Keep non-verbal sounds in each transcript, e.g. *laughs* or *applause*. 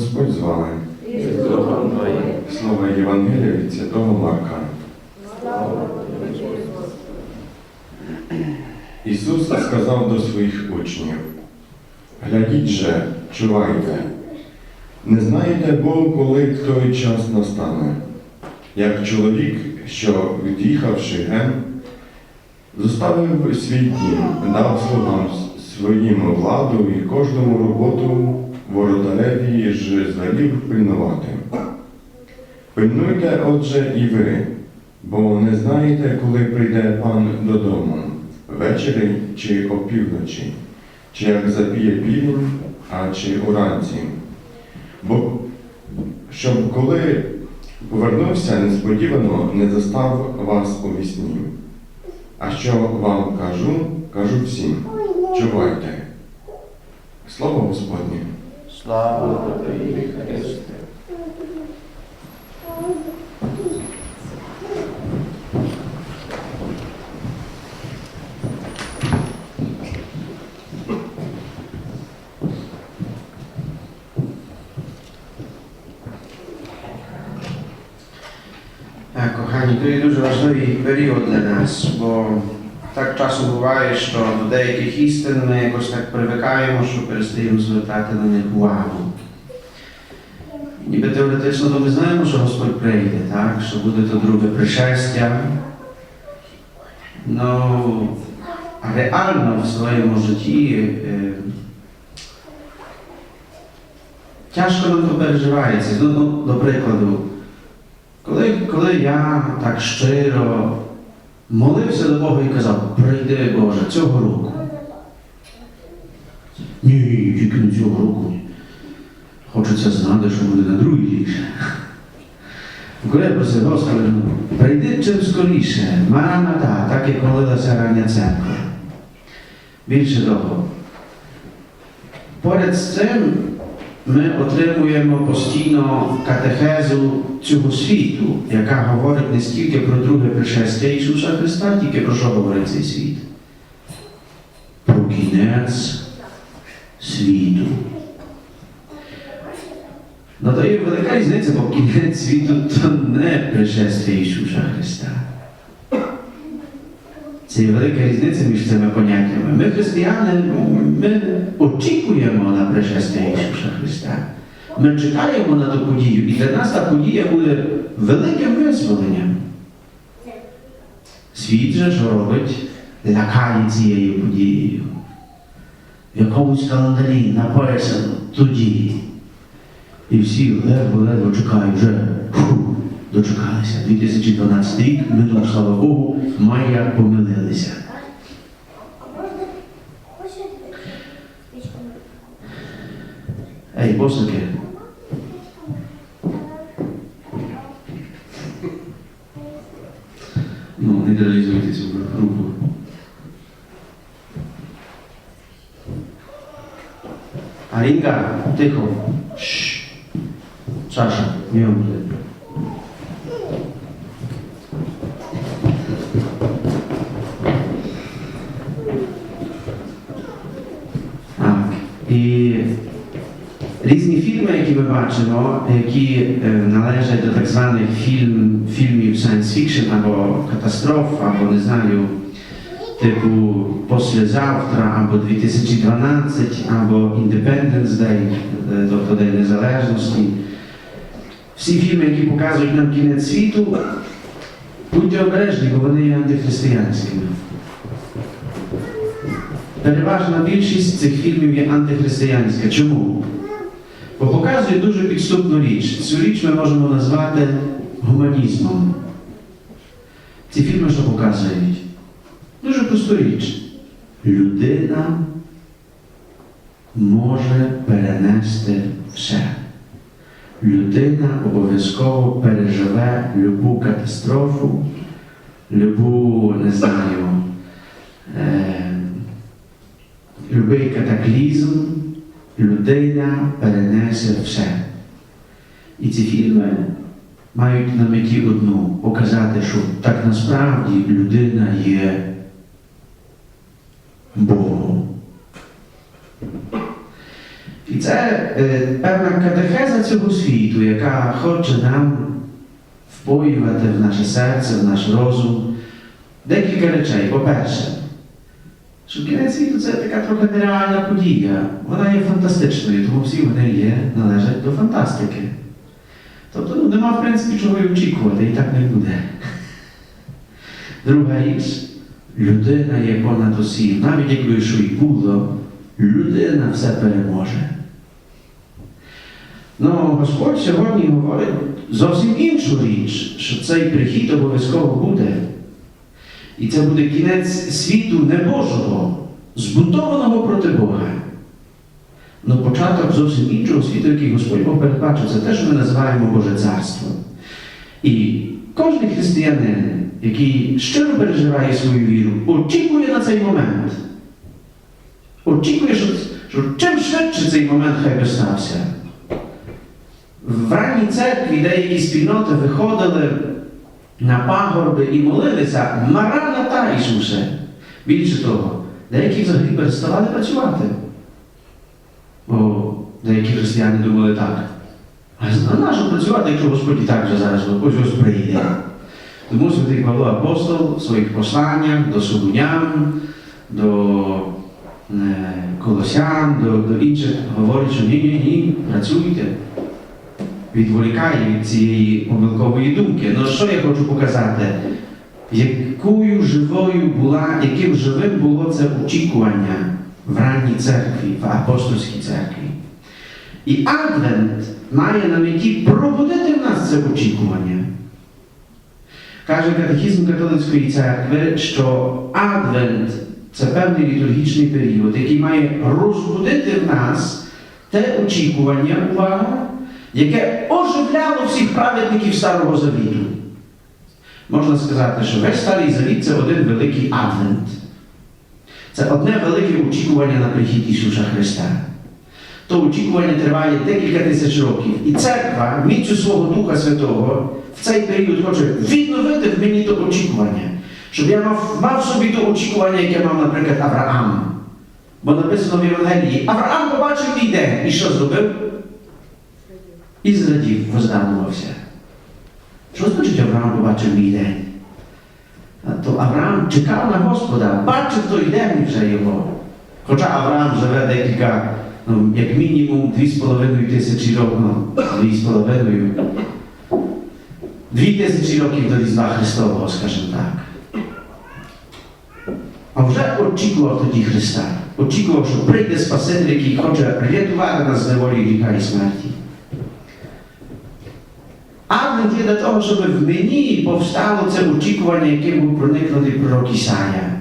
Господь з вами. Слово Євангелія від Святого Марка. Ісус сказав до своїх учнів, глядіть же, чувайте, не знаєте Бог, коли той час настане, як чоловік, що, від'їхавши ген, зоставив свій дім, дав слугам своїм владу і кожному роботу воротареві ж звелів пильнувати. Пильнуйте, отже, і ви, бо не знаєте, коли прийде пан додому, ввечері чи опівночі, чи як запіє півень, а чи уранці. Бо щоб коли повернувся, несподівано не застав вас у вісні. А що вам кажу, кажу всім, чувайте. Слово Господнє. Слава тобі, Христе. Так, Кохані, то є дуже важливий період для нас, бо так часом буває, що до деяких істин ми якось так привикаємо, що перестаємо звертати на них увагу. Ніби теоретично то ми знаємо, що Господь прийде, так? що буде то друге пришестя. Ну, реально в своєму житті е, тяжко нам то переживається. Ну, ну, до прикладу, коли, коли я так щиро молився до Бога і казав, прийди Боже, цього року. Ні, тільки не цього року. Хочеться знати, що буде на другий рік. Коли я просив Господи, прийди чим скоріше, Мараната, так як молилася рання церква. Більше того, поряд з цим ми отримуємо постійно катехезу цього світу, яка говорить не стільки про друге пришестя Ісуса Христа, тільки про що говорить цей світ? Про кінець світу. Є велика різниця, бо кінець світу то не пришестя Ісуса Христа. Це є велика різниця між цими поняттями. Ми, християни, ми очікуємо на пришестя Ісуса Христа. Ми чекаємо на ту подію, і для нас та подія буде великим визволенням. Світ же що робить, лякає цією подією. В якомусь календарі написано тоді. І всі ледве-ледве чекають вже. Фу, дочекалися. 2012 рік, минув, слава Богу, майя помилилися. Ей, босники. Ну, не реалізуйте цю групу. Арінка, тихо. Шш. Саша, не буде. І різні фільми, які ми бачимо, які е, належать до так званих фільм, фільмів science fiction або катастроф, або не знаю, типу Послезавтра, або 2012, або Independence Day, е, тобто День Незалежності. Всі фільми, які показують нам кінець світу, будьте обережні, бо вони є антихристиянськими. Переважна більшість цих фільмів є антихристиянська. Чому? Бо показує дуже підступну річ. Цю річ ми можемо назвати гуманізмом. Ці фільми що показують? Дуже просту річ. Людина може перенести все. Людина обов'язково переживе любу катастрофу, любу, не знаю, е, любий катаклізм, людина перенесе все. І ці фільми мають на меті одну показати, що так насправді людина є Богом. І це е, певна катехеза цього світу, яка хоче нам впоювати в наше серце, в наш розум декілька речей. По-перше, що кінець світу це така трохи нереальна подія. Вона є фантастичною, тому всі вони є, належать до фантастики. Тобто ну, нема, в принципі, чого й очікувати, і так не буде. Друга річ, людина є понад усім. Навіть якби що й було, людина все переможе. Ну, Господь сьогодні говорить зовсім іншу річ, що цей прихід обов'язково буде. І це буде кінець світу небожого, збунтованого проти Бога. Ну, початок зовсім іншого світу, який Господь Бог передбачив, це те, що ми називаємо Боже Царство. І кожен християнин, який щиро переживає свою віру, очікує на цей момент. Очікує, що, що чим швидше цей момент хай би стався. В ранній церкві деякі спільноти виходили на пагорби і молилися Мараната Ісусе. Більше того, деякі взагалі переставали працювати. Бо деякі християни думали так. А на що працювати, якщо Господь і так вже зараз ось ось прийде? Тому святий Павло Апостол в своїх посланнях до Солунян, до е, Колосян, до, до інших говорить, що ні-ні-ні, працюйте. Відволікає від цієї помилкової думки. Ну що я хочу показати? Якою живою була, яким живим було це очікування в ранній церкві, в апостольській церкві. І Адвент має на меті пробудити в нас це очікування. Каже катехізм католицької церкви, що Адвент це певний літургічний період, який має розбудити в нас те очікування, увага, яке оживляло всіх праведників Старого Завіту. Можна сказати, що весь Старий Завіт це один великий адвент. Це одне велике очікування на прихід Ісуса Христа. То очікування триває декілька тисяч років. І церква, міцю свого Духа Святого, в цей період хоче відновити в мені то очікування. Щоб я мав, мав собі то очікування, яке мав, наприклад, Авраам. Бо написано в Євангелії, Авраам побачив мій день. І що зробив? І зрадів, воздамувався. Що значить Авраам побачив день? А То Авраам чекав на Господа, бачив той день вже його. Хоча Авраам живе декілька, ну, як мінімум, дві з половиною тисячі років, ну, дві з половиною, дві тисячі років до Різдва Христового, скажімо так. А вже очікував тоді Христа. Очікував, що прийде Спаситель, який хоче рятувати нас з неволі гріха і смерті. Адвент є для того, щоб в мені повстало це очікування, яким був проникнутий пророк Ісая.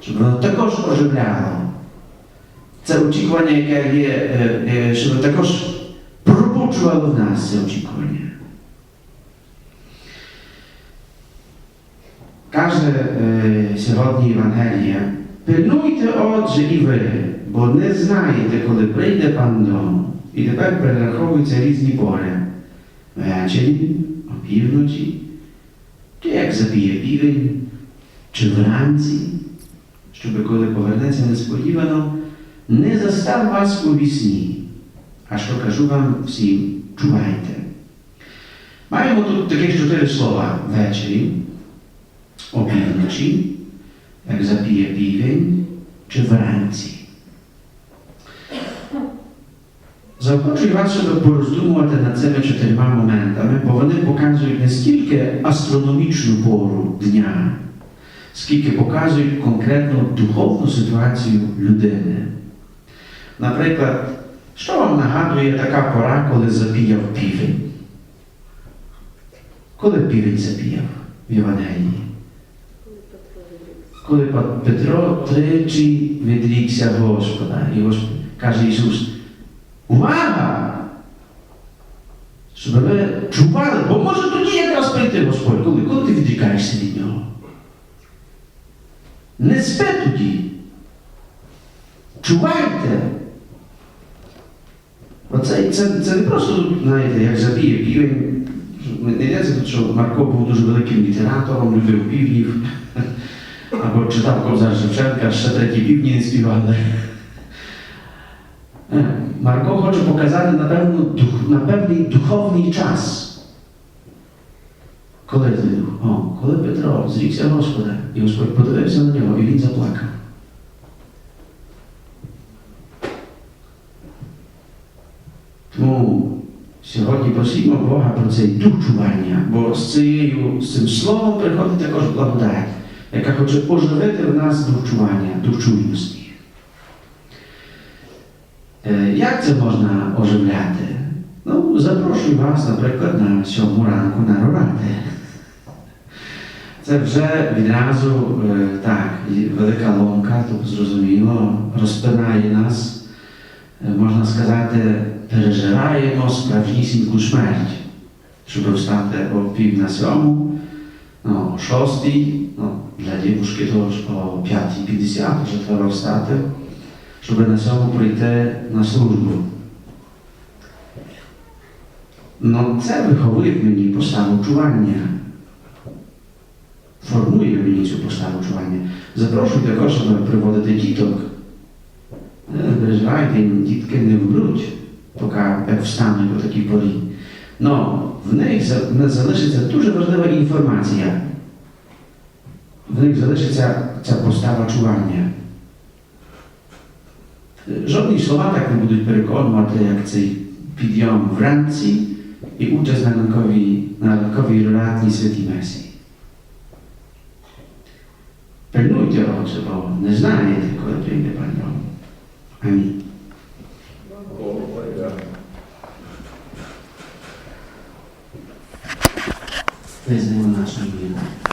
Щоб воно також оживляло. Це очікування, яке є, е, е, щоб також пробуджувало в нас це очікування. Каже е, сьогодні Євангелія, пильнуйте отже і ви, бо не знаєте, коли прийде пан дому. І тепер перераховуються різні пори. Ввечері, опівночі, чи як заб'є півень, чи вранці, щоб коли повернеться несподівано, не застав вас у вісні. А що кажу вам всім, чувайте. Маємо тут таких чотири слова ввечері, опівночі, як запіє півень, чи вранці. Заохочую вас, щоб пороздумувати над цими чотирма моментами, бо вони показують не стільки астрономічну пору дня, скільки показують конкретну духовну ситуацію людини. Наприклад, що вам нагадує така пора, коли запіяв півень? Коли півень запіяв в Євангелії? Коли Петро тричі відрікся Господа, і каже Ісус, увага! Щоб ви чували, бо може тоді якраз прийти Господь, коли, коли ти відрікаєшся від нього. Не спи тоді. Чувайте. Оце це, це не просто, знаєте, як забіє півень. Не йдеться тут, що Марко був дуже великим літератором, любив півнів. *laughs* Або читав Кобзар Шевченка, ще треті півні не співали. Марко хоче на, певну, дух- на певний духовний час. Коли? О, коли Петро зрікся Господа, і Господь подивився на нього, і він заплакав. Тому сьогодні просимо Бога про цей дух чування, бо з, цією, з цим словом приходить також благодать, яка хоче оживити в нас дух чування, дух чуйності. Е, Як це можна оживляти? Ну, запрошую вас, наприклад, на сьому ранку на рорати. Це вже відразу е, так, велика ломка, тобто зрозуміло, розпинає нас, е, можна сказати, переживаємо справжнісіньку смерть, щоб встати о пів на сьому, ну, о шостій, ну, для дівушки то ж о 5.50 вже треба встати, щоб на сьому прийти на службу. Ну, це виховує в мені поставу чування. Формує в мені цю поставу чування. Запрошую також, щоб приводити діток. Не переживайте, дітки не вмруть, поки як встануть по такій порі. Но в них за- в них залишиться дуже важлива інформація. В них залишиться ця постава чування. Жодні слова так не будуть переконувати, як цей підйом вранці і участь на ранковій, на ранковій релатній святій Месії. Пильнуйте очі, бо не знаєте, коли прийде Пан Бог. Амінь. Визнаємо нашу віру.